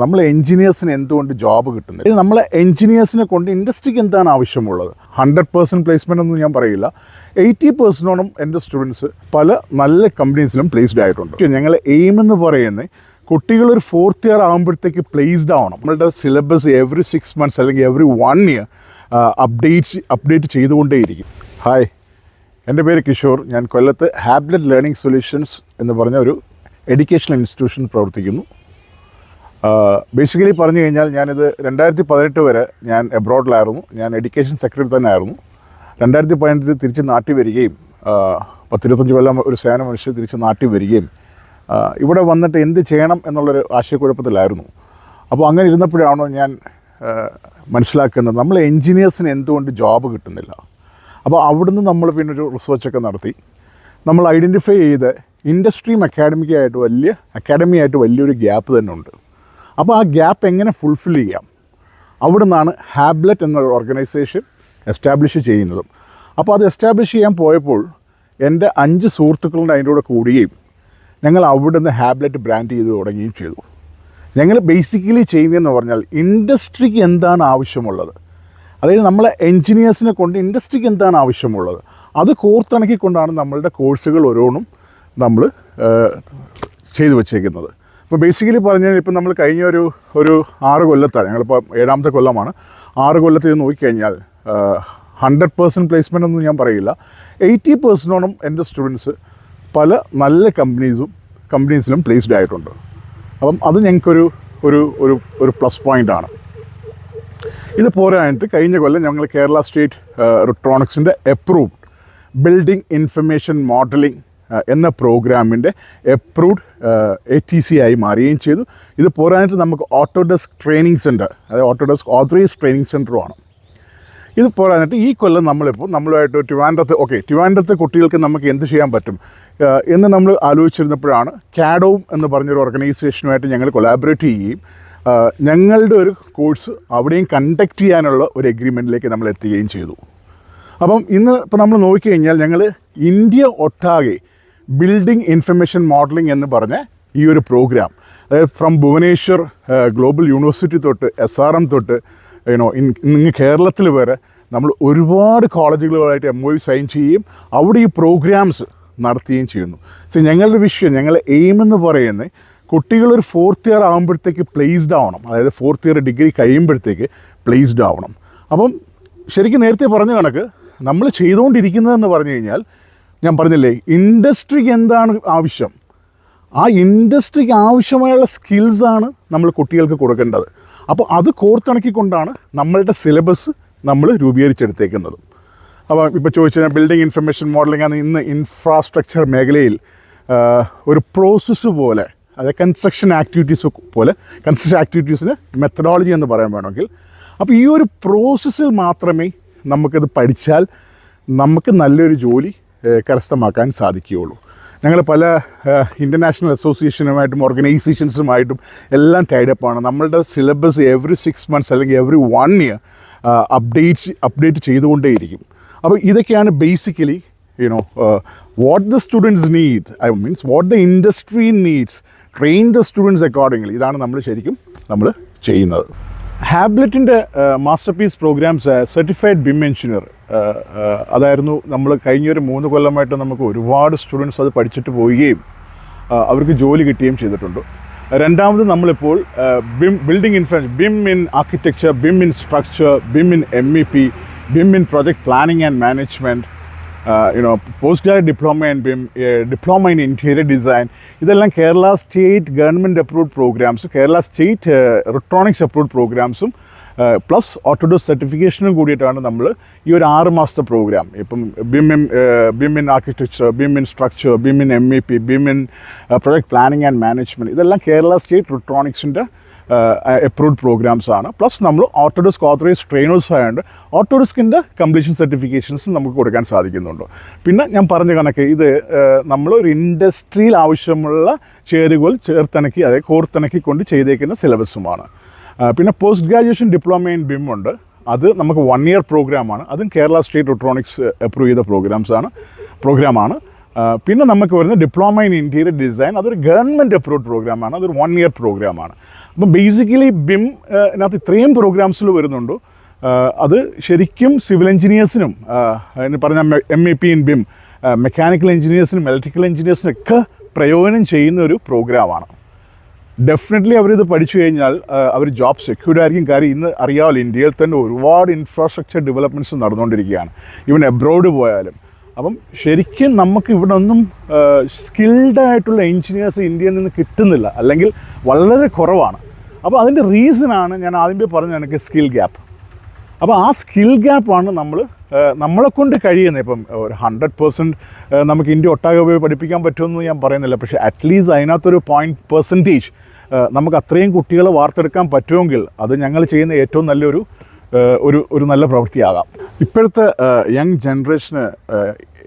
നമ്മൾ എഞ്ചിനീയേഴ്സിന് എന്തുകൊണ്ട് ജോബ് കിട്ടുന്നത്? ഇത് നമ്മളെ എഞ്ചിനീയേഴ്സിനെ കൊണ്ട് ഇൻഡസ്ട്രിക്ക് എന്താണ് ആവശ്യമുള്ളത്? ഹൺഡ്രഡ് പേഴ്സന്റ് പ്ലേസ്മെന്റ് ഒന്നും ഞാൻ പറയില്ല. എയ്റ്റി പേഴ്സന്റോളം എന്റെ സ്റ്റുഡൻസ് പല നല്ല കമ്പനീസിലും പ്ലേസ്ഡ് ആയിട്ടുണ്ട്. ഞങ്ങൾ എയിം എന്ന് പറയുന്നത് കുട്ടികൾ ഒരു ഫോർത്ത് ഇയർ ആകുമ്പോഴത്തേക്ക് പ്ലേസ്ഡ് ആവണം. നമ്മളുടെ സിലബസ് എവറി സിക്സ് മന്ത്സ് അല്ലെങ്കിൽ every one year updates update ചെയ്തുകൊണ്ടേയിരിക്കും. Hi എന്റെ പേര് കിഷോർ. ഞാൻ കൊല്ലത്ത് ഹാബ്ലറ്റ് ലേണിംഗ് സൊല്യൂഷൻസ് എന്ന് പറഞ്ഞ ഒരു എഡ്യൂക്കേഷണൽ ഇൻസ്റ്റിറ്റ്യൂഷൻ പ്രവർത്തിക്കുന്നു. ബേസിക്കലി പറഞ്ഞു കഴിഞ്ഞാൽ ഞാനിത് രണ്ടായിരത്തി പതിനെട്ട് വരെ ഞാൻ എബ്രോഡിലായിരുന്നു ഞാൻ എഡ്യൂക്കേഷൻ സെക്രട്ടറി തന്നെ ആയിരുന്നു രണ്ടായിരത്തി പതിനെട്ടിൽ തിരിച്ച് നാട്ടിൽ വരികയും പത്തിരുപത്തഞ്ച് കൊല്ലം ഒരു സേന മനുഷ്യർ തിരിച്ച് നാട്ടിൽ വരികയും ഇവിടെ വന്നിട്ട് എന്ത് ചെയ്യണം എന്നുള്ളൊരു ആശയക്കുഴപ്പത്തിലായിരുന്നു. അപ്പോൾ അങ്ങനെ ഇരുന്നപ്പോഴാണോ ഞാൻ മനസ്സിലാക്കുന്നത് നമ്മൾ എൻജിനീയേഴ്സിന് എന്തുകൊണ്ട് ജോബ് കിട്ടുന്നില്ല? അപ്പോൾ അവിടുന്ന് നമ്മൾ പിന്നെ ഒരു റിസർച്ചൊക്കെ നടത്തി. നമ്മൾ ഐഡന്റിഫൈ ചെയ്ത് ഇൻഡസ്ട്രിയും അക്കാഡമിക്കായിട്ട് വലിയ അക്കാഡമിയായിട്ട് വലിയൊരു ഗ്യാപ്പ് തന്നെ ഉണ്ട്. അപ്പോൾ ആ ഗ്യാപ്പ് എങ്ങനെ ഫുൾഫിൽ ചെയ്യാം? അവിടെ നിന്നാണ് ഹാബ്ലറ്റ് എന്നൊരു ഓർഗനൈസേഷൻ എസ്റ്റാബ്ലിഷ് ചെയ്യുന്നതും. അപ്പോൾ അത് എസ്റ്റാബ്ലിഷ് ചെയ്യാൻ പോയപ്പോൾ എന്റെ അഞ്ച് സുഹൃത്തുക്കളുടെ അതിന്റെ കൂടെ കൂടുകയും ഞങ്ങൾ അവിടെ നിന്ന് ഹാബ്ലറ്റ് ബ്രാൻഡ് ചെയ്ത് തുടങ്ങുകയും ചെയ്തു. ഞങ്ങൾ ബേസിക്കലി ചെയ്യുന്നതെന്ന് പറഞ്ഞാൽ ഇൻഡസ്ട്രിക്ക് എന്താണ് ആവശ്യമുള്ളത്? അതായത് നമ്മളെ എൻജിനീയേഴ്സിനെ കൊണ്ട് ഇൻഡസ്ട്രിക്ക് എന്താണ് ആവശ്യമുള്ളത്? അത് കോർത്തിണക്കിക്കൊണ്ടാണ് നമ്മളുടെ കോഴ്സുകൾ ഓരോന്നും നമ്മൾ ചെയ്തു വച്ചേക്കുന്നത്. ഇപ്പോൾ ബേസിക്കലി പറഞ്ഞാൽ ഇപ്പം നമ്മൾ കഴിഞ്ഞ ഒരു ഒരു ആറ് കൊല്ലത്താണ് ഞങ്ങളിപ്പോൾ ഏഴാമത്തെ കൊല്ലമാണ്. ആറ് കൊല്ലത്തിൽ നോക്കിക്കഴിഞ്ഞാൽ ഹൺഡ്രഡ് പേഴ്സന്റ് പ്ലേസ്മെന്റ് ഒന്നും ഞാൻ പറയില്ല. എയ്റ്റി പേഴ്സന്റോളം എന്റെ സ്റ്റുഡൻസ് പല നല്ല കമ്പനീസും കമ്പനീസിലും പ്ലേസ്ഡ് ആയിട്ടുണ്ട്. അപ്പം അത് ഞങ്ങൾക്കൊരു ഒരു ഒരു ഒരു പ്ലസ് പോയിന്റാണ് ഇത് പോരായിട്ട് കഴിഞ്ഞ കൊല്ലം ഞങ്ങൾ കേരള സ്റ്റേറ്റ് ഇലക്ട്രോണിക്സിന്റെ അപ്രൂവ്ഡ് ബിൽഡിംഗ് ഇൻഫർമേഷൻ മോഡലിംഗ് എന്ന പ്രോഗ്രാമിന്റെ അപ്രൂവ്ഡ് എ ടി സി ആയി മാറുകയും ചെയ്തു. ഇത് പോരാനായിട്ട് നമുക്ക് ഓട്ടോഡെസ്ക് ട്രെയിനിങ് സെന്റർ അതായത് ഓട്ടോഡെസ്ക് ഓതറൈസ് ട്രെയിനിങ് സെന്ററുമാണ് ഇത് പോരാഞ്ഞിട്ട് ഈ കൊല്ലം നമ്മളിപ്പോൾ നമ്മളുമായിട്ട് ട്രിവാൻഡ്രത്ത് ഓക്കെ ട്രിവാൻഡ്രത്ത് കുട്ടികൾക്ക് നമുക്ക് എന്ത് ചെയ്യാൻ പറ്റും? എന്ന് നമ്മൾ ആലോചിച്ചിരുന്നപ്പോഴാണ് കാഡോം എന്ന് പറഞ്ഞൊരു ഓർഗനൈസേഷനുമായിട്ട് ഞങ്ങൾ കൊലാബറേറ്റ് ചെയ്യുകയും ഞങ്ങളുടെ ഒരു കോഴ്സ് അവിടെയും കണ്ടക്ട് ചെയ്യാനുള്ള ഒരു എഗ്രിമെന്റിലേക്ക് നമ്മൾ എത്തുകയും ചെയ്തു. അപ്പം ഇന്ന് ഇപ്പോൾ നമ്മൾ നോക്കിക്കഴിഞ്ഞാൽ ഞങ്ങൾ ഇന്ത്യ ഒട്ടാകെ ബിൽഡിംഗ് ഇൻഫർമേഷൻ മോഡലിംഗ് എന്ന് പറഞ്ഞ ഈ ഒരു പ്രോഗ്രാം അതായത് ഫ്രം ഭുവനേശ്വർ ഗ്ലോബൽ യൂണിവേഴ്സിറ്റി തൊട്ട് എസ് ആർ എം തൊട്ട് യുനോ ഇന്ന് കേരളത്തിൽ വരെ നമ്മൾ ഒരുപാട് കോളേജുകളുമായിട്ട് എം ഒ സൈൻ ചെയ്യുകയും അവിടെ ഈ പ്രോഗ്രാംസ് നടത്തുകയും ചെയ്യുന്നു. സോ ഞങ്ങളുടെ വിഷയം ഞങ്ങളുടെ എയിം എന്ന് പറയുന്നത് കുട്ടികളൊരു ഫോർത്ത് ഇയർ ആകുമ്പോഴത്തേക്ക് പ്ലേസ്ഡ് ആവണം. അതായത് ഫോർത്ത് ഇയർ ഡിഗ്രി കഴിയുമ്പോഴത്തേക്ക് പ്ലേസ്ഡ് ആവണം. അപ്പം ശരിക്കും നേരത്തെ പറഞ്ഞ കണക്ക് നമ്മൾ ചെയ്തുകൊണ്ടിരിക്കുന്നതെന്ന് പറഞ്ഞു കഴിഞ്ഞാൽ ഞാൻ പറഞ്ഞില്ലേ ഇൻഡസ്ട്രിക്ക് എന്താണ് ആവശ്യം? ആ ഇൻഡസ്ട്രിക്ക് ആവശ്യമായുള്ള സ്കിൽസാണ് നമ്മൾ കുട്ടികൾക്ക് കൊടുക്കേണ്ടത്. അപ്പോൾ അത് കോർത്തിണക്കിക്കൊണ്ടാണ് നമ്മളുടെ സിലബസ് നമ്മൾ രൂപീകരിച്ചെടുത്തേക്കുന്നത്. അപ്പോൾ ഇപ്പോൾ ചോദിച്ചാൽ ബിൽഡിംഗ് ഇൻഫർമേഷൻ മോഡലിംഗ് ആണ് ഇന്ന് ഇൻഫ്രാസ്ട്രക്ചർ മേഖലയിൽ ഒരു പ്രോസസ്സ് പോലെ അതായത് കൺസ്ട്രക്ഷൻ ആക്ടിവിറ്റീസ് പോലെ കൺസ്ട്രക്ഷൻ ആക്ടിവിറ്റീസിന് മെത്തഡോളജി എന്ന് പറയാൻ വേണമെങ്കിൽ അപ്പോൾ ഈ ഒരു പ്രോസസ്സിൽ മാത്രമേ നമുക്കത് പഠിച്ചാൽ നമുക്ക് നല്ലൊരു ജോലി കരസ്ഥമാക്കാൻ സാധിക്കുകയുള്ളൂ. ഞങ്ങൾ പല ഇന്റർനാഷണൽ അസോസിയേഷനുമായിട്ടും ഓർഗനൈസേഷൻസുമായിട്ടും എല്ലാം ടൈഡപ്പാണ് നമ്മളുടെ സിലബസ് എവറി സിക്സ് മന്ത്സ് അല്ലെങ്കിൽ every one year updates update ചെയ്തുകൊണ്ടേയിരിക്കും. അപ്പോൾ ഇതൊക്കെയാണ് basically you know what the students need I means what the industry needs train the students accordingly ഇതാണ് നമ്മൾ ശരിക്കും നമ്മൾ ചെയ്യുന്നത്. ഹാബ്ലറ്റിന്റെ master piece programs certified BIM engineer അതായിരുന്നു നമ്മൾ കഴിഞ്ഞൊരു മൂന്ന് കൊല്ലമായിട്ട് നമുക്ക് ഒരുപാട് സ്റ്റുഡൻസ് അത് പഠിച്ചിട്ട് പോവുകയും അവർക്ക് ജോലി കിട്ടുകയും ചെയ്തിട്ടുണ്ട്. രണ്ടാമത് നമ്മളിപ്പോൾ BIM building infra BIM in architecture BIM in structure BIM in M E P BIM in project planning and management you know post graduate diploma in BIM diploma in interior design ഇതെല്ലാം Kerala state government approved programs Kerala state electronics approved പ്രോഗ്രാംസും plus Autodesk സർട്ടിഫിക്കേഷനും കൂടിയിട്ടാണ് നമ്മൾ ഈ ഒരു ആറ് മാസത്തെ programme ഇപ്പം BIM in BIM in architecture BIM in structure BIM in M E P BIM in project planning and management ഇതെല്ലാം Kerala state ഇലക്ട്രോണിക്സിന്റെ അപ്രൂവ്ഡ് പ്രോഗ്രാംസ് ആണ്. പ്ലസ് നമ്മൾ ഓട്ടോഡെസ്ക് ഓത്തറൈസ് ട്രെയിനേഴ്സ് ആയതുകൊണ്ട് ഓട്ടോഡെസ്കിന്റെ കംപ്ലീഷൻ സർട്ടിഫിക്കേഷൻസ് നമുക്ക് കൊടുക്കാൻ സാധിക്കുന്നുണ്ട്. പിന്നെ ഞാൻ പറഞ്ഞ കണക്ക് ഇത് നമ്മൾ ഒരു ഇൻഡസ്ട്രിയിൽ ആവശ്യമുള്ള ചേരുകൾ ചേർത്തിണക്കി അതായത് കോർത്തിണക്കി കൊണ്ട് ചെയ്തേക്കുന്ന സിലബസുമാണ് പിന്നെ post graduation diploma in BIM ഉണ്ട്. അത് നമുക്ക് വൺ ഇയർ പ്രോഗ്രാമാണ് അതും കേരള സ്റ്റേറ്റ് ഇലക്ട്രോണിക്സ് അപ്രൂവ് ചെയ്ത പ്രോഗ്രാംസ് ആണ്. പ്രോഗ്രാമാണ് പിന്നെ നമുക്ക് വരുന്ന ഡിപ്ലോമ ഇൻ ഇന്റീരിയർ ഡിസൈൻ അതൊരു ഗവൺമെന്റ് അപ്രൂവ്ഡ് പ്രോഗ്രാമാണ് അതൊരു വൺ ഇയർ പ്രോഗ്രാമാണ് അപ്പം ബേസിക്കലി ബിം ഇതിനകത്ത് ഇത്രയും പ്രോഗ്രാംസിൽ വരുന്നുണ്ട്. അത് ശരിക്കും സിവിൽ എഞ്ചിനീയേഴ്സിനും എന്ന് പറഞ്ഞാൽ M E P in BIM mechanical എഞ്ചിനീയേഴ്സിനും electrical എഞ്ചിനീയേഴ്സിനും ഒക്കെ പ്രയോജനം ചെയ്യുന്ന ഒരു പ്രോഗ്രാമാണ് ഡെഫിനറ്റ്ലി അവരിത് പഠിച്ചു കഴിഞ്ഞാൽ അവർ ജോബ് സെക്യൂർഡ് ആയിരിക്കും. കാര്യം ഇന്ന് അറിയാമല്ലോ ഇന്ത്യയിൽ തന്നെ ഒരുപാട് ഇൻഫ്രാസ്ട്രക്ചർ ഡെവലപ്മെന്റ്സ് നടന്നുകൊണ്ടിരിക്കുകയാണ്. ഈവൻ എബ്രോഡ് പോയാലും. അപ്പം ശരിക്കും നമുക്ക് ഇവിടെ ഒന്നും സ്കിൽഡ് ആയിട്ടുള്ള എഞ്ചിനീയേഴ്സ് ഇന്ത്യയിൽ നിന്ന് കിട്ടുന്നില്ല. അല്ലെങ്കിൽ വളരെ കുറവാണ്. അപ്പോൾ അതിന്റെ റീസണാണ് ഞാൻ ആദ്യമേ പറഞ്ഞ എനിക്ക് സ്കിൽ ഗ്യാപ്പ് അപ്പോൾ ആ സ്കിൽ ഗ്യാപ്പാണ് നമ്മൾ നമ്മളെ കൊണ്ട് കഴിയുന്നത്. ഇപ്പം ഒരു ഹൺഡ്രഡ് പേഴ്സന്റ് നമുക്ക് ഇന്ത്യ ഒട്ടാകെ പോയി പഠിപ്പിക്കാൻ പറ്റുമെന്ന് ഞാൻ പറയുന്നില്ല. പക്ഷേ അറ്റ്ലീസ്റ്റ് അതിനകത്തൊരു പോയിന്റ് പെർസെന്റേജ് നമുക്ക് അത്രയും കുട്ടികളെ വാർത്തെടുക്കാൻ പറ്റുമെങ്കിൽ അത് ഞങ്ങൾ ചെയ്യുന്ന ഏറ്റവും നല്ലൊരു ഒരു ഒരു നല്ല പ്രവൃത്തിയാകാം. ഇപ്പോഴത്തെ യങ് ജനറേഷന്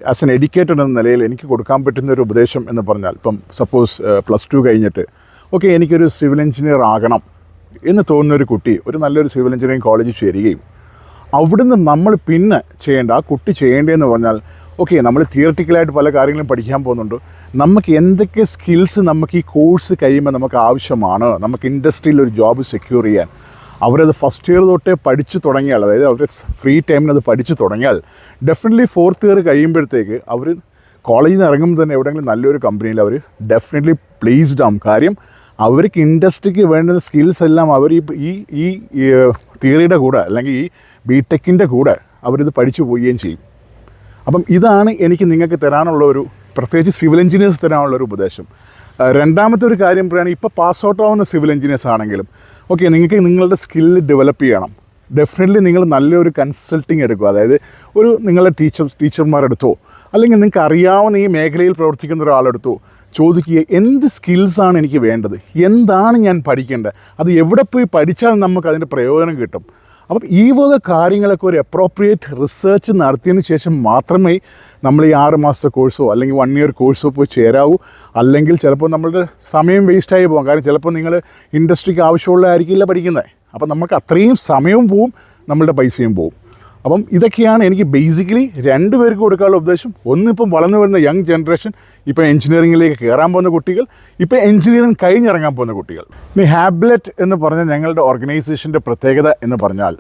ആസ് എൻ എഡ്യൂക്കേറ്റഡ് എന്ന നിലയിൽ എനിക്ക് കൊടുക്കാൻ പറ്റുന്ന ഒരു ഉപദേശം എന്ന് പറഞ്ഞാൽ ഇപ്പം സപ്പോസ് പ്ലസ് ടു കഴിഞ്ഞിട്ട് ഓക്കെ എനിക്കൊരു സിവിൽ എഞ്ചിനീയർ ആകണം എന്ന് തോന്നുന്ന ഒരു കുട്ടി ഒരു നല്ലൊരു സിവിൽ എഞ്ചിനീയറിംഗ് കോളേജിൽ ചേരുകയും അവിടുന്ന് നമ്മൾ പിന്നെ ചെയ്യേണ്ട ആ കുട്ടി ചെയ്യേണ്ടതെന്ന് പറഞ്ഞാൽ ഓക്കെ നമ്മൾ തിയറട്ടിക്കലായിട്ട് പല കാര്യങ്ങളും പഠിക്കാൻ പോകുന്നുണ്ട്. നമുക്ക് എന്തൊക്കെ സ്കിൽസ് നമുക്ക് ഈ കോഴ്സ് കഴിയുമ്പോൾ നമുക്ക് ആവശ്യമാണ്? നമുക്ക് ഇൻഡസ്ട്രിയിൽ ഒരു ജോബ് സെക്യൂർ ചെയ്യാൻ. അവരത് ഫസ്റ്റ് ഇയർ തൊട്ടേ പഠിച്ചു തുടങ്ങിയാൽ അതായത് അവർ ഫ്രീ ടൈമിൽ അത് പഠിച്ചു തുടങ്ങിയാൽ ഡെഫിനറ്റ്ലി ഫോർത്ത് ഇയർ കഴിയുമ്പോഴത്തേക്ക് അവർ കോളേജിൽ നിന്ന് ഇറങ്ങുമ്പോൾ തന്നെ എവിടെയെങ്കിലും നല്ലൊരു കമ്പനിയിൽ അവർ ഡെഫിനറ്റ്ലി പ്ലേസ്ഡ് ആവും. കാര്യം അവർക്ക് ഇൻഡസ്ട്രിക്ക് വേണ്ടുന്ന സ്കിൽസ് എല്ലാം അവർ ഈ ഈ തിയറിയുടെ കൂടെ അല്ലെങ്കിൽ ഈ ബി ടെക്കിന്റെ കൂടെ അവരിത് പഠിച്ചു പോവുകയും ചെയ്യും. അപ്പം ഇതാണ് എനിക്ക് നിങ്ങൾക്ക് തരാനുള്ള ഒരു പ്രത്യേകിച്ച് സിവിൽ എഞ്ചിനീയേഴ്സ് തരാനുള്ള ഒരു ഉപദേശം. രണ്ടാമത്തെ ഒരു കാര്യം പറയുകയാണെങ്കിൽ ഇപ്പോൾ പാസ് ഔട്ട് ആവുന്ന സിവിൽ എഞ്ചിനീയേഴ്സ് ആണെങ്കിലും ഓക്കെ നിങ്ങൾക്ക് നിങ്ങളുടെ സ്കില്ല് ഡെവലപ്പ് ചെയ്യണം. ഡെഫിനറ്റ്ലി നിങ്ങൾ നല്ലൊരു കൺസൾട്ടിങ് എടുക്കുക. അതായത് ഒരു നിങ്ങളുടെ ടീച്ചേഴ്സ് ടീച്ചർമാരെടുത്തോ അല്ലെങ്കിൽ നിങ്ങൾക്ക് അറിയാവുന്ന ഈ മേഖലയിൽ പ്രവർത്തിക്കുന്ന ഒരാളെടുത്തോ ചോദിക്കുക എന്ത് സ്കിൽസാണ് എനിക്ക് വേണ്ടത്? എന്താണ് ഞാൻ പഠിക്കേണ്ടത്? അത് എവിടെ പോയി പഠിച്ചാൽ നമുക്ക് അതിന്റെ പ്രയോജനം കിട്ടും? അപ്പം ഈ വക കാര്യങ്ങളൊക്കെ ഒരു അപ്രോപ്രിയേറ്റ് റിസർച്ച് നടത്തിയതിന് ശേഷം മാത്രമേ നമ്മൾ ഈ ആറ് മാസത്തെ കോഴ്സോ അല്ലെങ്കിൽ വൺ ഇയർ കോഴ്സോ പോയി ചേരാവൂ. അല്ലെങ്കിൽ ചിലപ്പോൾ നമ്മളുടെ സമയം വേസ്റ്റായി പോകും. കാരണം ചിലപ്പോൾ നിങ്ങൾ ഇൻഡസ്ട്രിക്ക് ആവശ്യമുള്ളതായിരിക്കില്ല പഠിക്കുന്നത്. അപ്പം നമുക്ക് അത്രയും സമയവും പോവും നമ്മളുടെ പൈസയും പോവും. അപ്പം ഇതൊക്കെയാണ് എനിക്ക് ബേസിക്കലി രണ്ട് പേർക്ക് കൊടുക്കാനുള്ള ഉദ്ദേശം. ഒന്നിപ്പം വളർന്നു വരുന്ന യങ് ജനറേഷൻ ഇപ്പം എഞ്ചിനീയറിംഗിലേക്ക് കയറാൻ പോകുന്ന കുട്ടികൾ ഇപ്പം എഞ്ചിനീയറിംഗ് കഴിഞ്ഞിറങ്ങാൻ പോകുന്ന കുട്ടികൾ. ഇനി ഹാബ്ലറ്റ് എന്ന് പറഞ്ഞ ഞങ്ങളുടെ ഓർഗനൈസേഷന്റെ പ്രത്യേകത എന്ന് പറഞ്ഞാൽ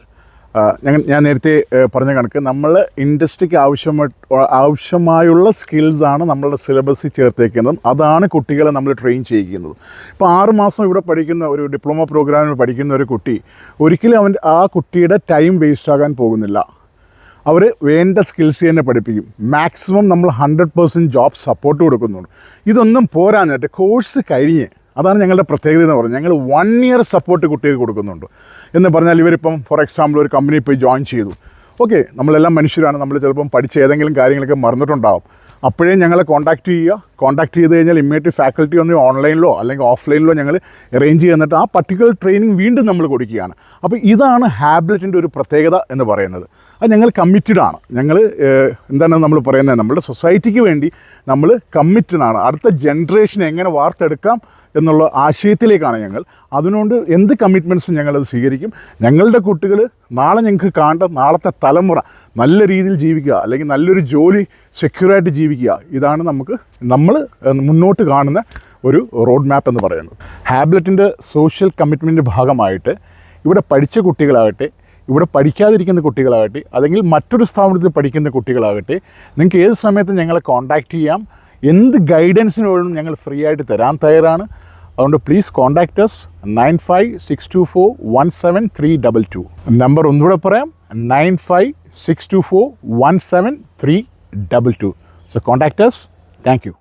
ഞങ്ങൾ ഞാൻ നേരത്തെ പറഞ്ഞ കണക്ക് നമ്മൾ ഇൻഡസ്ട്രിക്ക് ആവശ്യമായി ആവശ്യമായുള്ള സ്കിൽസാണ് നമ്മളുടെ സിലബസിൽ ചേർത്തേക്കുന്നതും. അതാണ് കുട്ടികളെ നമ്മൾ ട്രെയിൻ ചെയ്യിക്കുന്നത്. ഇപ്പോൾ ആറുമാസം ഇവിടെ പഠിക്കുന്ന ഒരു ഡിപ്ലോമ പ്രോഗ്രാമിൽ പഠിക്കുന്ന ഒരു കുട്ടി ഒരിക്കലും അവൻ ആ കുട്ടിയുടെ ടൈം വേസ്റ്റ് ആകാൻ പോകുന്നില്ല. അവർ വേണ്ട സ്കിൽസ് തന്നെ പഠിപ്പിക്കും. മാക്സിമം നമ്മൾ ഹൺഡ്രഡ് പേഴ്സന്റ് ജോബ് സപ്പോർട്ട് കൊടുക്കുന്നുണ്ട്. ഇതൊന്നും പോരാഞ്ഞിട്ട് കോഴ്സ് കഴിഞ്ഞ്. അതാണ് ഞങ്ങളുടെ പ്രത്യേകത എന്ന് പറഞ്ഞാൽ ഞങ്ങൾ വൺ ഇയർ സപ്പോർട്ട് കുട്ടികൾക്ക് കൊടുക്കുന്നുണ്ട്. എന്ന് പറഞ്ഞാൽ ഇവരിപ്പം ഫോർ എക്സാമ്പിൾ ഒരു കമ്പനി പോയി ജോയിൻ ചെയ്തു. ഓക്കെ നമ്മളെല്ലാം മനുഷ്യരാണ്. നമ്മൾ ചിലപ്പം പഠിച്ച ഏതെങ്കിലും കാര്യങ്ങളൊക്കെ മറന്നിട്ടുണ്ടാവും. അപ്പോഴേ ഞങ്ങളെ കോൺടാക്റ്റ് ചെയ്യുക. കോൺടാക്ട് ചെയ്ത് കഴിഞ്ഞാൽ ഇമ്മീഡിയറ്റ് ഫാക്കൽറ്റി ഒന്ന് ഓൺലൈനിലോ അല്ലെങ്കിൽ ഓഫ്ലൈനിലോ ഞങ്ങൾ അറേഞ്ച് ചെയ്യുന്നിട്ട് ആ പർട്ടിക്കുലർ ട്രെയിനിങ് വീണ്ടും നമ്മൾ കൊടുക്കുകയാണ്. അപ്പോൾ ഇതാണ് ഹാബ്ലറ്റിന്റെ ഒരു പ്രത്യേകത എന്ന് പറയുന്നത്. അത് ഞങ്ങൾ കമ്മിറ്റഡ് ആണ്. ഞങ്ങൾ എന്താണ് നമ്മൾ പറയുന്നത്? നമ്മുടെ സൊസൈറ്റിക്ക് വേണ്ടി നമ്മൾ കമ്മിറ്റഡ് ആണ്. അടുത്ത ജനറേഷൻ എങ്ങനെ വാർത്തെടുക്കാം എന്നുള്ള ആശയത്തിലേക്കാണ് ഞങ്ങൾ. അതിനോണ്ട് എന്ത് കമ്മിറ്റ്മെന്റ്സും ഞങ്ങളത് സ്വീകരിക്കും? ഞങ്ങളുടെ കുട്ടികൾ നാളെ ഞങ്ങൾക്ക് കാണേണ്ട നാളത്തെ തലമുറ നല്ല രീതിയിൽ ജീവിക്കുക അല്ലെങ്കിൽ നല്ലൊരു ജോലി സെക്യൂറായിട്ട് ജീവിക്കുക ഇതാണ് നമുക്ക് നമ്മൾ മുന്നോട്ട് കാണുന്ന ഒരു റോഡ് മാപ്പ് എന്ന് പറയുന്നത്. ഹാബ്ലറ്റിന്റെ സോഷ്യൽ കമ്മിറ്റ്മെന്റ് ഭാഗമായിട്ട് ഇവിടെ പഠിച്ച കുട്ടികളാകട്ടെ ഇവിടെ പഠിക്കാതിരിക്കുന്ന കുട്ടികളാകട്ടെ അല്ലെങ്കിൽ മറ്റൊരു സ്ഥാപനത്തിൽ പഠിക്കുന്ന കുട്ടികളാകട്ടെ നിങ്ങൾക്ക് ഏത് സമയത്തും ഞങ്ങളെ കോൺടാക്റ്റ് ചെയ്യാം. എന്ത് ഗൈഡൻസിന് വേണം ഞങ്ങൾ ഫ്രീ ആയിട്ട് തരാൻ തയ്യാറാണ്. അതുകൊണ്ട് please contact us nine five six two four one seven three double two number ഒന്നുകൂടെ പറയാം nine five six two four one seven three double two so contact us thank you